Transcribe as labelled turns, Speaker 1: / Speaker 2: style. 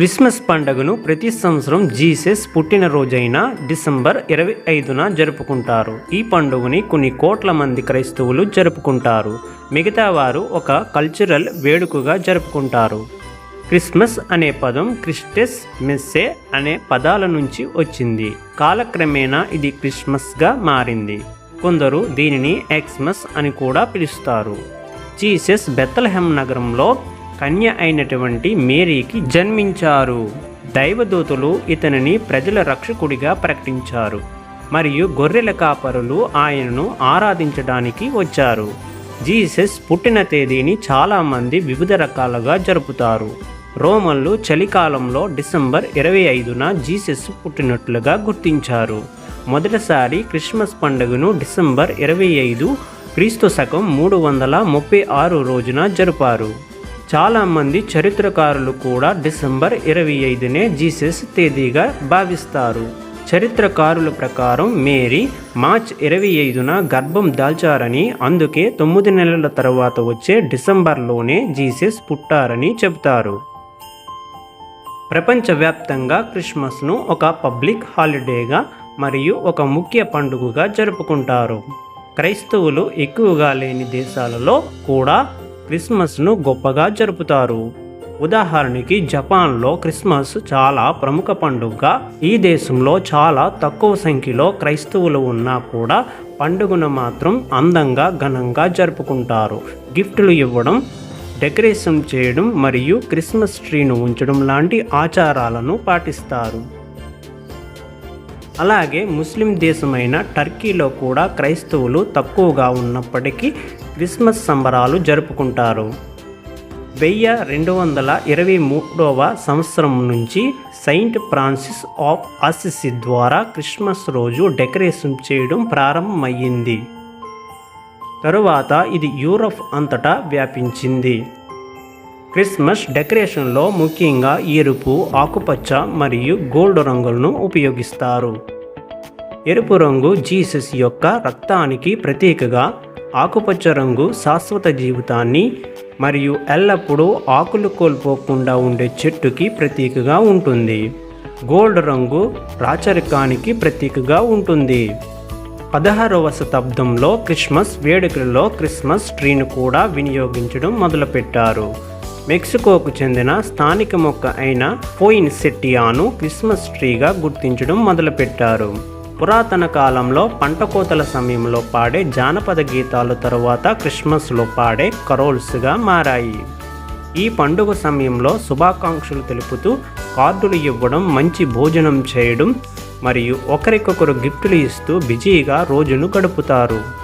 Speaker 1: Christmas పండుగను ప్రతి సంవత్సరం జీసస్ పుట్టినరోజైన డిసెంబర్ ఇరవై ఐదున జరుపుకుంటారు. ఈ పండుగని కొన్ని కోట్ల మంది క్రైస్తవులు జరుపుకుంటారు. మిగతా వారు ఒక కల్చరల్ వేడుకగా జరుపుకుంటారు. క్రిస్మస్ అనే పదం క్రిస్టెస్ మెస్సే అనే పదాల నుంచి వచ్చింది. కాలక్రమేణా ఇది క్రిస్మస్గా మారింది. కొందరు దీనిని ఎక్స్మస్ అని కూడా పిలుస్తారు. జీసస్ బెత్తలహెమ్ నగరంలో కన్య అయినటువంటి మేరీకి జన్మించారు. దైవదూతలు ఇతనిని ప్రజల రక్షకుడిగా ప్రకటించారు. మరియు గొర్రెల కాపరులు ఆయనను ఆరాధించడానికి వచ్చారు. జీసస్ పుట్టిన తేదీని చాలామంది వివిధ రకాలుగా జరుపుతారు. రోమన్లు చలికాలంలో డిసెంబర్ ఇరవై ఐదున జీసస్ పుట్టినట్లుగా గుర్తించారు. మొదటిసారి క్రిస్మస్ పండుగను డిసెంబర్ ఇరవై ఐదు క్రీస్తు శకం మూడు వందల ముప్పై ఆరు రోజున జరిపారు. చాలామంది చరిత్రకారులు కూడా డిసెంబర్ ఇరవై ఐదునే జీసస్ తేదీగా భావిస్తారు. చరిత్రకారుల ప్రకారం మేరీ మార్చ్ ఇరవై ఐదున గర్భం దాల్చారని అందుకే తొమ్మిది నెలల తర్వాత వచ్చే డిసెంబర్లోనే జీసస్ పుట్టారని చెబుతారు. ప్రపంచవ్యాప్తంగా క్రిస్మస్ను ఒక పబ్లిక్ హాలిడేగా మరియు ఒక ముఖ్య పండుగగా జరుపుకుంటారు. క్రైస్తవులు ఎక్కువగా లేని దేశాలలో కూడా క్రిస్మస్ను గొప్పగా జరుపుతారు. ఉదాహరణకి జపాన్లో క్రిస్మస్ చాలా ప్రముఖ పండుగ ఈ దేశంలో చాలా తక్కువ సంఖ్యలో క్రైస్తవులు ఉన్నా కూడా పండుగను మాత్రం అందంగా ఘనంగా జరుపుకుంటారు. గిఫ్టులు ఇవ్వడం డెకరేషన్ చేయడం మరియు క్రిస్మస్ ట్రీను ఉంచడం లాంటి ఆచారాలను పాటిస్తారు. అలాగే ముస్లిం దేశమైన టర్కీలో కూడా క్రైస్తవులు తక్కువగా ఉన్నప్పటికీ క్రిస్మస్ సంబరాలు జరుపుకుంటారు. వెయ్యి రెండు వందల ఇరవై మూడవ సంవత్సరం నుంచి సెయింట్ ఫ్రాన్సిస్ ఆఫ్ అసిసి ద్వారా క్రిస్మస్ రోజు డెకరేషన్ చేయడం ప్రారంభమయ్యింది. తరువాత ఇది యూరప్ అంతటా వ్యాపించింది. క్రిస్మస్ డెకరేషన్లో ముఖ్యంగా ఎరుపు ఆకుపచ్చ మరియు గోల్డ్ రంగులను ఉపయోగిస్తారు. ఎరుపు రంగు జీసస్ యొక్క రక్తానికి ప్రతీకగా ఆకుపచ్చ రంగు శాశ్వత జీవితాన్ని మరియు ఎల్లప్పుడూ ఆకులు కోల్పోకుండా ఉండే చెట్టుకి ప్రతీకగా ఉంటుంది. గోల్డ్ రంగు రాచరికానికి ప్రతీకగా ఉంటుంది. పదహారవ శతాబ్దంలో క్రిస్మస్ వేడుకలలో క్రిస్మస్ ట్రీని కూడా వినియోగించడం మొదలుపెట్టారు. మెక్సికోకు చెందిన స్థానిక మొక్క అయిన పోయిన్ సెట్టియాను క్రిస్మస్ ట్రీగా గుర్తించడం మొదలుపెట్టారు. పురాతన కాలంలో పంట కోతల సమయంలో పాడే జానపద గీతాలు తరువాత క్రిస్మస్లో పాడే కరోల్స్గా మారాయి. ఈ పండుగ సమయంలో శుభాకాంక్షలు తెలుపుతూ కార్డులు ఇవ్వడం మంచి భోజనం చేయడం మరియు ఒకరికొకరు గిఫ్టులు ఇస్తూ బిజీగా రోజును గడుపుతారు.